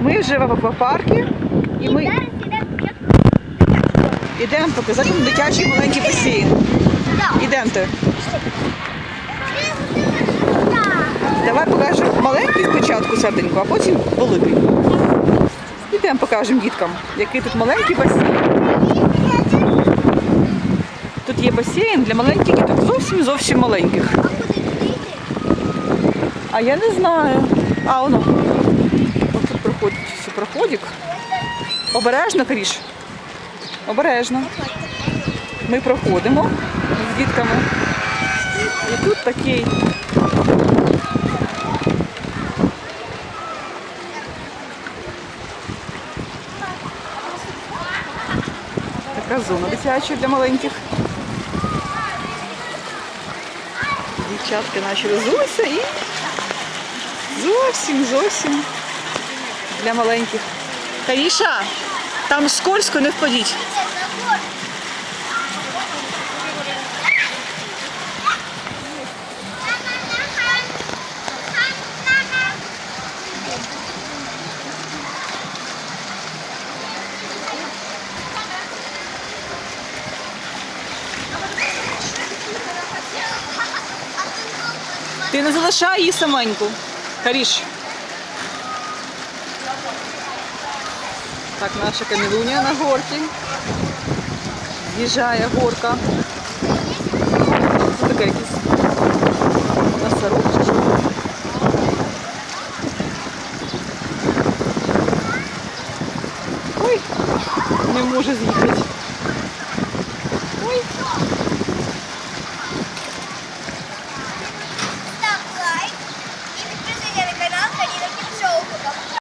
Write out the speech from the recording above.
Ми вже в аквапарку і ми йдемо показати дитячий маленький басейн. Ідемте. Давай покажемо маленький спочатку серденько, а потім великий. Ідемо покажемо діткам, який тут маленький басейн. Тут є басейн для маленьких діток, зовсім зовсім маленьких. А я не знаю. А воно. Проходик. Обережно, Каріш. Обережно. Ми проходимо з дітками. І тут такий. Така зона дитяча для маленьких. Дівчатки наші розулися і зовсім, зовсім для маленьких. Каріша, там скользко, не впадіть. Ти не залишай її саменьку. Каріш. Так, наша камілуня на горці. З'їжджає горка. Це таке якийсь носорог. Ой, не може з'їхати.